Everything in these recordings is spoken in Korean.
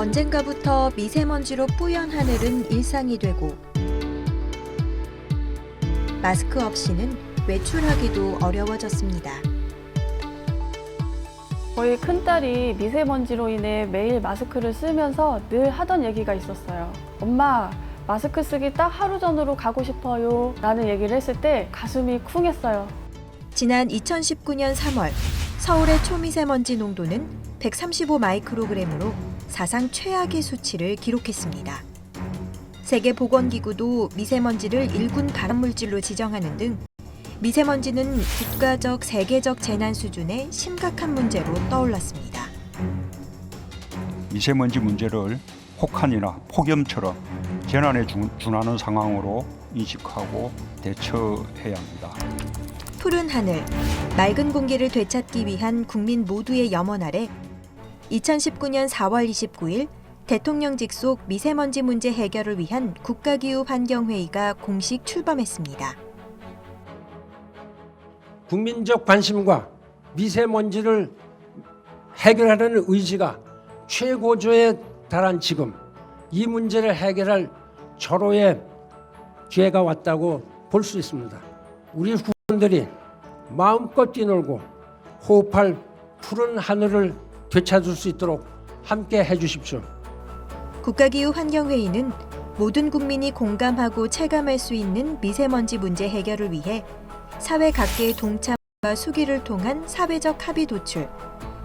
언젠가부터 미세먼지로 뿌연 하늘은 일상이 되고 마스크 없이는 외출하기도 어려워졌습니다. 저희 큰딸이 미세먼지로 인해 매일 마스크를 쓰면서 늘 하던 얘기가 있었어요. 엄마, 마스크 쓰기 딱 하루 전으로 가고 싶어요. 라는 얘기를 했을 때 가슴이 쿵했어요. 지난 2019년 3월 서울의 초미세먼지 농도는 135 마이크로그램으로 사상 최악의 수치를 기록했습니다. 세계보건기구도 미세먼지를 1군 발암물질로 지정하는 등 미세먼지는 국가적, 세계적 재난 수준의 심각한 문제로 떠올랐습니다. 미세먼지 문제를 혹한이나 폭염처럼 재난에 준- 준하는 상황으로 인식하고 대처해야 합니다. 푸른 하늘, 맑은 공기를 되찾기 위한 국민 모두의 염원 아래 2019년 4월 29일 대통령 직속 미세먼지 문제 해결을 위한 국가기후 환경회의가 공식 출범했습니다. 국민적 관심과 미세먼지를 해결하려는 의지가 최고조에 달한 지금 이 문제를 해결할 절호의 기회가 왔다고 볼 수 있습니다. 우리 후원들이 마음껏 뛰놀고 호흡할 푸른 하늘을 되찾을 수 있도록 함께 해주십시오. 국가기후 환경회의는 모든 국민이 공감하고 체감할 수 있는 미세먼지 문제 해결을 위해 사회 각계의 동참과 수기를 통한 사회적 합의 도출,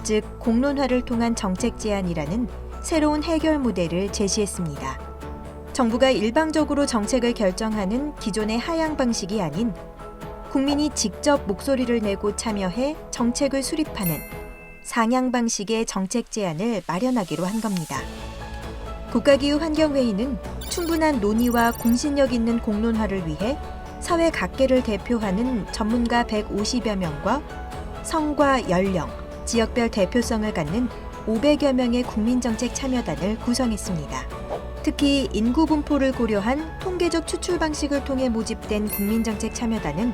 즉 공론화를 통한 정책 제안이라는 새로운 해결 모델을 제시했습니다. 정부가 일방적으로 정책을 결정하는 기존의 하향 방식이 아닌 국민이 직접 목소리를 내고 참여해 정책을 수립하는 상향 방식의 정책 제안을 마련하기로 한 겁니다. 국가기후 환경회의는 충분한 논의와 공신력 있는 공론화를 위해 사회 각계를 대표하는 전문가 150여 명과 성과 연령, 지역별 대표성을 갖는 500여 명의 국민정책 참여단을 구성했습니다. 특히 인구 분포를 고려한 통계적 추출 방식을 통해 모집된 국민정책 참여단은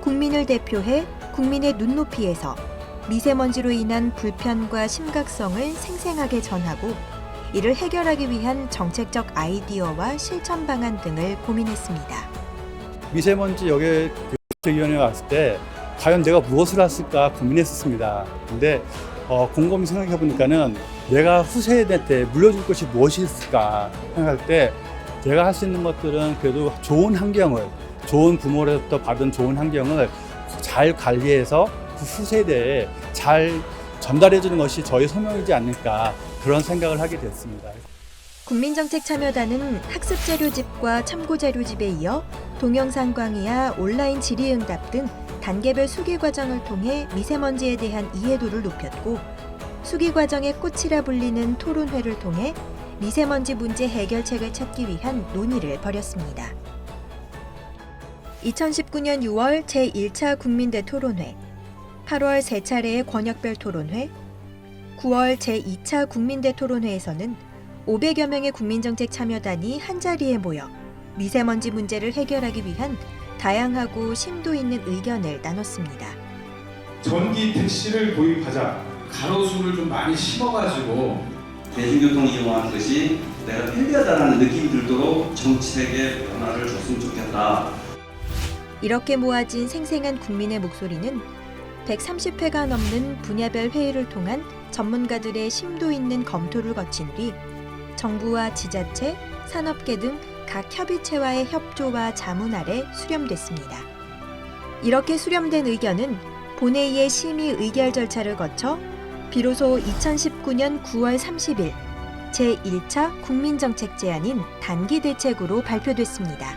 국민을 대표해 국민의 눈높이에서 미세먼지로 인한 불편과 심각성을 생생하게 전하고 이를 해결하기 위한 정책적 아이디어와 실천 방안 등을 고민했습니다. 미세먼지 여기 국제위원회 왔을 때 과연 내가 무엇을 했을까 고민했었습니다. 근데 어, 곰곰이 생각해 보니까는 내가 후세대 때 물려줄 것이 무엇이 있을까 생각할 때 내가 할 수 있는 것들은 그래도 좋은 환경을 좋은 부모로부터 받은 좋은 환경을 잘 관리해서 그 후세대에 잘 전달해 주는 것이 저희 소명이지 않을까 그런 생각을 하게 됐습니다. 국민정책 참여단은 학습 자료집과 참고 자료집에 이어 동영상 강의와 온라인 질의응답 등 단계별 수기 과정을 통해 미세먼지에 대한 이해도를 높였고 수기 과정의 꽃이라 불리는 토론회를 통해 미세먼지 문제 해결책을 찾기 위한 논의를 벌였습니다. 2019년 6월 제1차 국민대 토론회, 8월 세 차례의 권역별 토론회, 9월 제2차 국민대 토론회에서는 500여 명의 국민정책 참여단이 한자리에 모여 미세먼지 문제를 해결하기 위한 다양하고 심도 있는 의견을 나눴습니다. 전기 택시를 도입하자 가로수를 좀 많이 심어가지고 대중교통 이용하는 것이 내가 편리하다는 느낌이 들도록 정책의 변화를 줬으면 좋겠다. 이렇게 모아진 생생한 국민의 목소리는 130회가 넘는 분야별 회의를 통한 전문가들의 심도 있는 검토를 거친 뒤 정부와 지자체, 산업계 등 각 협의체와의 협조와 자문 아래 수렴됐습니다. 이렇게 수렴된 의견은 본회의의 심의 의결 절차를 거쳐 비로소 2019년 9월 30일 제1차 국민정책 제안인 단기 대책으로 발표됐습니다.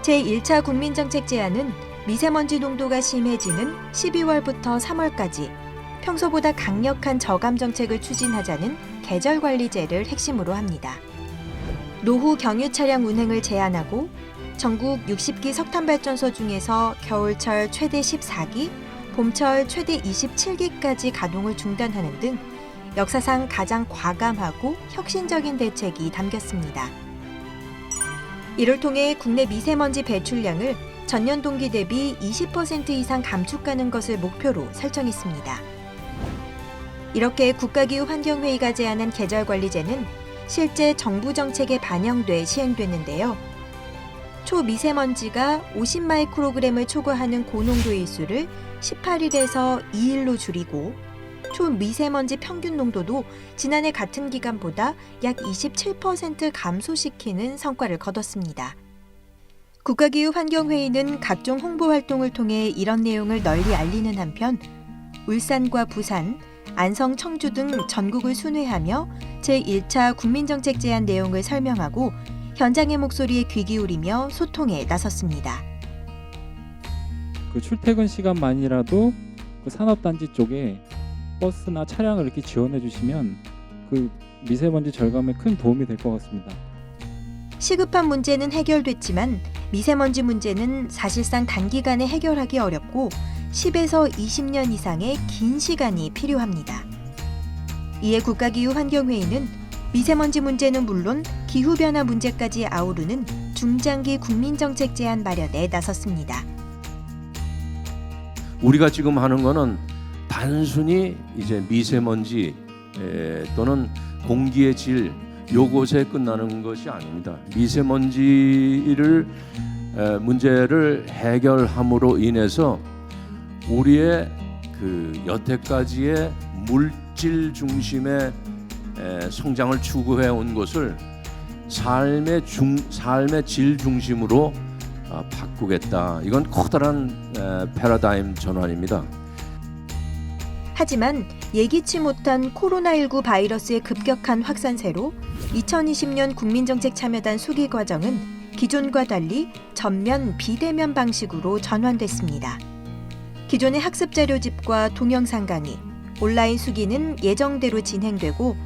제1차 국민정책 제안은 미세먼지 농도가 심해지는 12월부터 3월까지 평소보다 강력한 저감 정책을 추진하자는 계절 관리제를 핵심으로 합니다. 노후 경유 차량 운행을 제한하고 전국 60기 석탄 발전소 중에서 겨울철 최대 14기, 봄철 최대 27기까지 가동을 중단하는 등 역사상 가장 과감하고 혁신적인 대책이 담겼습니다. 이를 통해 국내 미세먼지 배출량을 전년 동기 대비 20% 이상 감축하는 것을 목표로 설정했습니다. 이렇게 국가기후환경회의가 제안한 계절관리제는 실제 정부 정책에 반영돼 시행됐는데요. 초미세먼지가 50마이크로그램을 초과하는 고농도 일수를 18일에서 2일로 줄이고 초미세먼지 평균 농도도 지난해 같은 기간보다 약 27% 감소시키는 성과를 거뒀습니다. 국가기후 환경회의는 각종 홍보 활동을 통해 이런 내용을 널리 알리는 한편 울산과 부산, 안성, 청주 등 전국을 순회하며 제1차 국민정책 제안 내용을 설명하고 현장의 목소리에 귀 기울이며 소통에 나섰습니다. 그 출퇴근 시간만이라도 그 산업단지 쪽에 버스나 차량을 이렇게 지원해 주시면 그 미세먼지 절감에 큰 도움이 될 것 같습니다. 시급한 문제는 해결됐지만 미세먼지 문제는 사실상 단기간에 해결하기 어렵고 10에서 20년 이상의 긴 시간이 필요합니다. 이에 국가기후환경회의는 미세먼지 문제는 물론 기후변화 문제까지 아우르는 중장기 국민정책 제안 마련에 나섰습니다. 우리가 지금 하는 거는 단순히 이제 미세먼지 에, 또는 공기의 질 요것에 끝나는 것이 아닙니다. 미세먼지를 에, 문제를 해결함으로 인해서 우리의 그 여태까지의 물질 중심의 에, 성장을 추구해 온 것을 삶의 중 삶의 질 중심으로 아, 바꾸겠다. 이건 커다란 에, 패러다임 전환입니다. 하지만 예기치 못한 코로나19 바이러스의 급격한 확산세로 2020년 국민정책 참여단 수기 과정은 기존과 달리 전면 비대면 방식으로 전환됐습니다. 기존의 학습 자료집과 동영상 강의, 온라인 수기는 예정대로 진행되고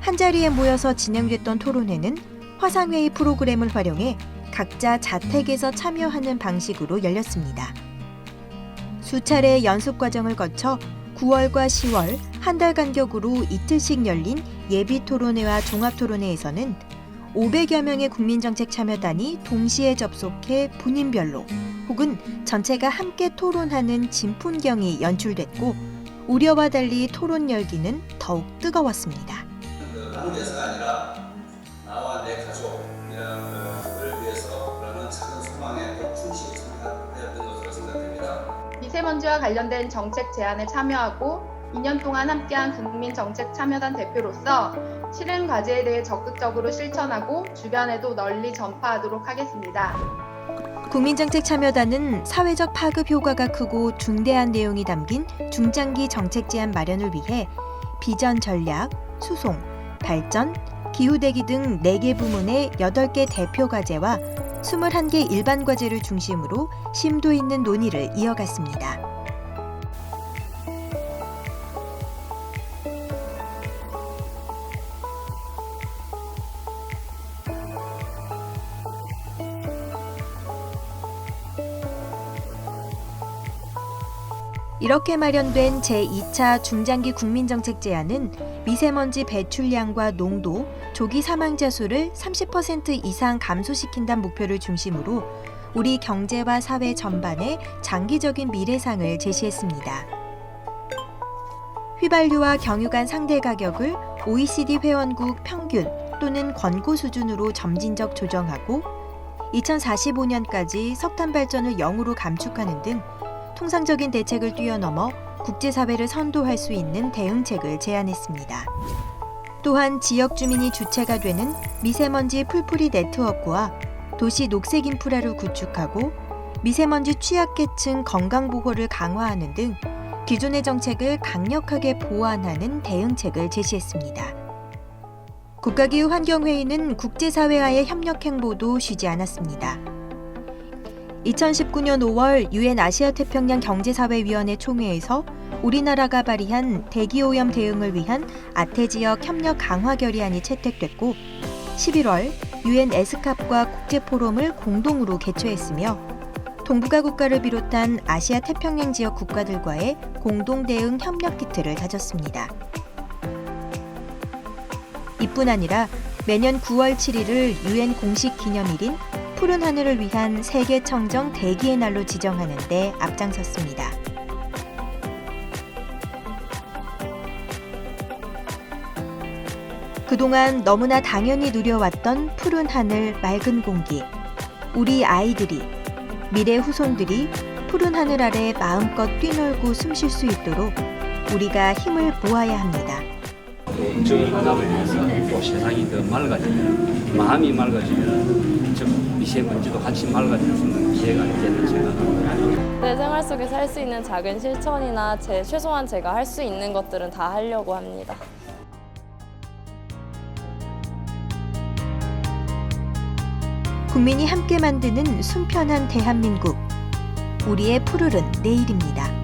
한 자리에 모여서 진행됐던 토론회는 화상회의 프로그램을 활용해 각자 자택에서 참여하는 방식으로 열렸습니다. 수차례 연습 과정을 거쳐 9월과 10월 한 달 간격으로 이틀씩 열린 예비 토론회와 종합 토론회에서는 500여 명의 국민정책 참여단이 동시에 접속해 본인별로 혹은 전체가 함께 토론하는 진풍경이 연출됐고 우려와 달리 토론 열기는 더욱 뜨거웠습니다. 미세먼지와 관련된 정책 제안에 참여하고 2년 동안 함께한 국민 정책 참여단 대표로서 실행 과제에 대해 적극적으로 실천하고 주변에도 널리 전파하도록 하겠습니다. 국민정책 참여단은 사회적 파급 효과가 크고 중대한 내용이 담긴 중장기 정책 제안 마련을 위해 비전 전략, 수송, 발전, 기후 대기 등 4개 부문의 8개 대표 과제와 21개 일반 과제를 중심으로 심도 있는 논의를 이어갔습니다. 이렇게 마련된 제2차 중장기 국민정책 제안은 미세먼지 배출량과 농도, 조기 사망자 수를 30% 이상 감소시킨다는 목표를 중심으로 우리 경제와 사회 전반의 장기적인 미래상을 제시했습니다. 휘발유와 경유 간 상대 가격을 OECD 회원국 평균 또는 권고 수준으로 점진적 조정하고 2045년까지 석탄 발전을 0으로 감축하는 등 통상적인 대책을 뛰어넘어 국제사회를 선도할 수 있는 대응책을 제안했습니다. 또한 지역 주민이 주체가 되는 미세먼지 풀뿌리 네트워크와 도시 녹색 인프라를 구축하고 미세먼지 취약계층 건강보호를 강화하는 등 기존의 정책을 강력하게 보완하는 대응책을 제시했습니다. 국가기후 환경회의는 국제사회와의 협력 행보도 쉬지 않았습니다. 2019년 5월 유엔 아시아 태평양 경제사회위원회 총회에서 우리나라가 발의한 대기오염 대응을 위한 아태 지역 협력 강화 결의안이 채택됐고 11월 유엔 에스캅과 국제 포럼을 공동으로 개최했으며 동북아 국가를 비롯한 아시아 태평양 지역 국가들과의 공동 대응 협력 기틀을 다졌습니다. 이뿐 아니라 매년 9월 7일을 유엔 공식 기념일인 푸른 하늘을 위한 세계 청정 대기의 날로 지정하는 데 앞장섰습니다. 그동안 너무나 당연히 누려왔던 푸른 하늘, 맑은 공기. 우리 아이들이, 미래 후손들이 푸른 하늘 아래 마음껏 뛰놀고 숨 쉴 수 있도록 우리가 힘을 모아야 합니다. 정의감을 위해서 또 세상이 더 맑아지면 마음이 맑아지면 즉 미세먼지도 같이 맑아질 수 있는 기회가 있겠는 생각합니다. 내 생활 속에서 할 수 있는 작은 실천이나 제 최소한 제가 할 수 있는 것들은 다 하려고 합니다. 국민이 함께 만드는 순편한 대한민국. 우리의 푸르른 내일입니다.